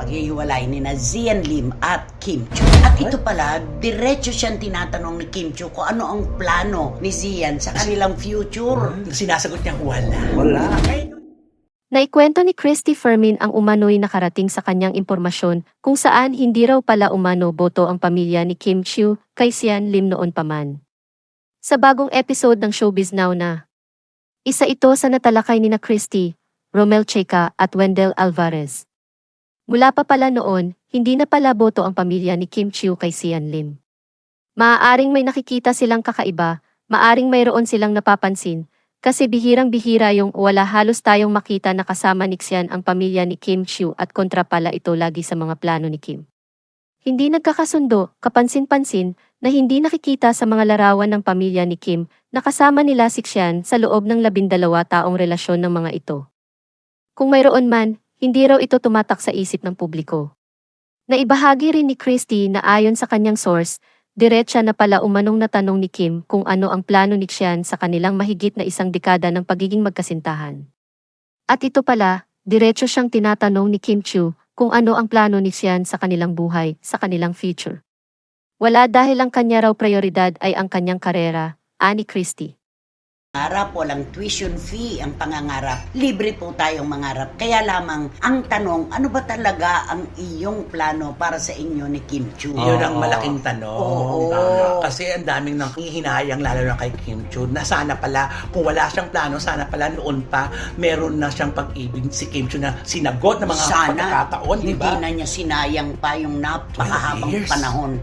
paghihiwalay ni na Zian Lim at Kim Chu. At ito pala, diretso siyang tinatanong ni Kim Chu kung ano ang plano ni Zian sa kanilang future. Sinasagot niya, wala. Wala. Naikwento ni Christy Fermin ang umano'y nakarating sa kanyang impormasyon kung saan hindi raw pala umano boto ang pamilya ni Kim Chiu kay Sian Lim noon pa man. Sa bagong episode ng Showbiz Now na, isa ito sa natalakay ni na Christy, Romel Checa at Wendell Alvarez. Mula pa pala noon, hindi na pala boto ang pamilya ni Kim Chiu kay Sian Lim. Maaaring may nakikita silang kakaiba, maaring mayroon silang napapansin, kasi bihirang-bihira yung wala halos tayong makita na kasama ni Xian ang pamilya ni Kim Chiu at kontra pala ito lagi sa mga plano ni Kim. Hindi nagkakasundo, kapansin-pansin, na hindi nakikita sa mga larawan ng pamilya ni Kim na kasama nila si Xian sa loob ng labindalawa taong relasyon ng mga ito. Kung mayroon man, hindi raw ito tumatak sa isip ng publiko. Naibahagi rin ni Christy na ayon sa kanyang source, Diretsa na pala umanong natanong ni Kim kung ano ang plano ni Xian sa kanilang mahigit na isang dekada ng pagiging magkasintahan. At ito pala, diretso siyang tinatanong ni Kim Chu kung ano ang plano ni Xian sa kanilang buhay, sa kanilang future. Wala dahil ang kanya raw prioridad ay ang kanyang karera, ani Christie. Pangarap, walang tuition fee ang pangangarap. Libre po tayong mangarap. Kaya lamang, ang tanong, ano ba talaga ang iyong plano para sa inyo ni Kim Chu? Yun ang malaking tanong. Oo. Tama. Kasi ang daming nang hihinayang lalo na kay Kim Chu na sana pala, kung wala siyang plano, sana pala noon pa, meron na siyang pag-ibig si Kim Chu na sinagot ng mga Sana, pagkakataon, di hindi ba? na niya sinayang pa yung napakahabang years. panahon.